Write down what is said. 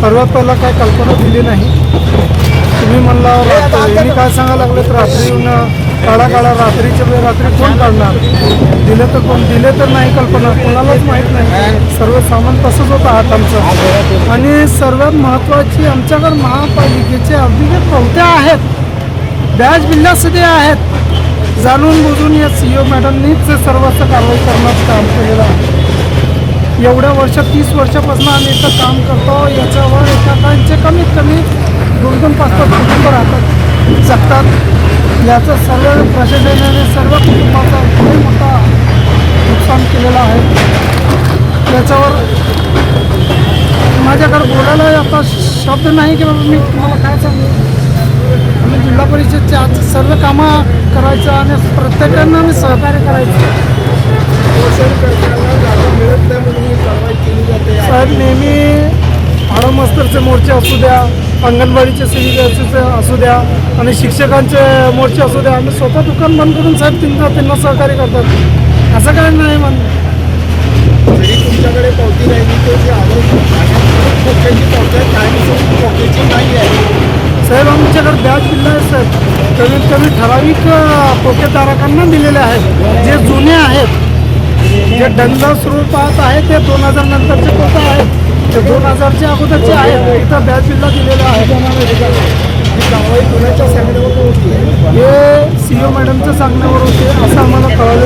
सर्वात पहिला काय कल्पना दिली नाही. तुम्ही म्हणला रात्री काय सांगायला लागले तर रात्री येऊन काळा काळा रात्रीच्या वेळ रात्री कोण काढणार? दिले तर कोण? दिले तर नाही कल्पना. कोणालाच माहीत नाही. सर्व सामान तसंच होतं आत आमचं. आणि सर्वात महत्त्वाची आमच्याकडे महापालिकेचे अभिलेख प्रवत्या आहेत. बॅच बिल्ल्यासाठी आहेत. जाणून बुजून या सी ओ मॅडमनीच सर्वच कारवाई करण्याचं काम केलेलं आहे. एवढ्या वर्ष तीस वर्षापासून आम्ही इथं काम करतो. याच्यावर एकाकांचे कमीत कमी दोन दोन पाच पाच कुटुंब राहतात. जगतात. याचं सर्व प्रशासनाने सर्व कुटुंबाचा खूप मोठा नुकसान केलेलं आहे. याच्यावर माझ्याकडे बोलायला आता शब्द नाही की बाबा मी तुम्हाला काय सांगू? आम्ही जिल्हा परिषदचे आज सर्व कामं करायचं आणि प्रत्येकांना आम्ही सहकार्य करायचं. साहेब नेहमी आडमस्तरचे मोर्चे असू द्या अंगणवाडीचे सेविकाचे असू द्या आणि शिक्षकांचे मोर्चे असू द्या. आम्ही स्वतः दुकान बंद करून साहेब त्यांना त्यांना सहकार्य करतात. असं काय नाही म्हण जरी तुमच्याकडे पावती राहिली तर जी आवश्यक खोक्याची पावती आहे कायमस्वरूपी खोक्याची नाही आहे. साहेब आमच्याकडे बॅच बिल्ला आहे साहेब. कमीत कमी ठराविक पोकेधारकांना दिलेले आहेत. जे जुने आहेत जे दंड स्वरूपात आहे ते दोन हजार नंतरचे पोतं आहेत? ते दोन हजारच्या अगोदरचे आहेत. इथं बॅच दिलेलं आहे. कारवाई सांगण्यावर होती हे सी ओ मॅडमच्या सांगण्यावर होते असं आम्हाला कळलं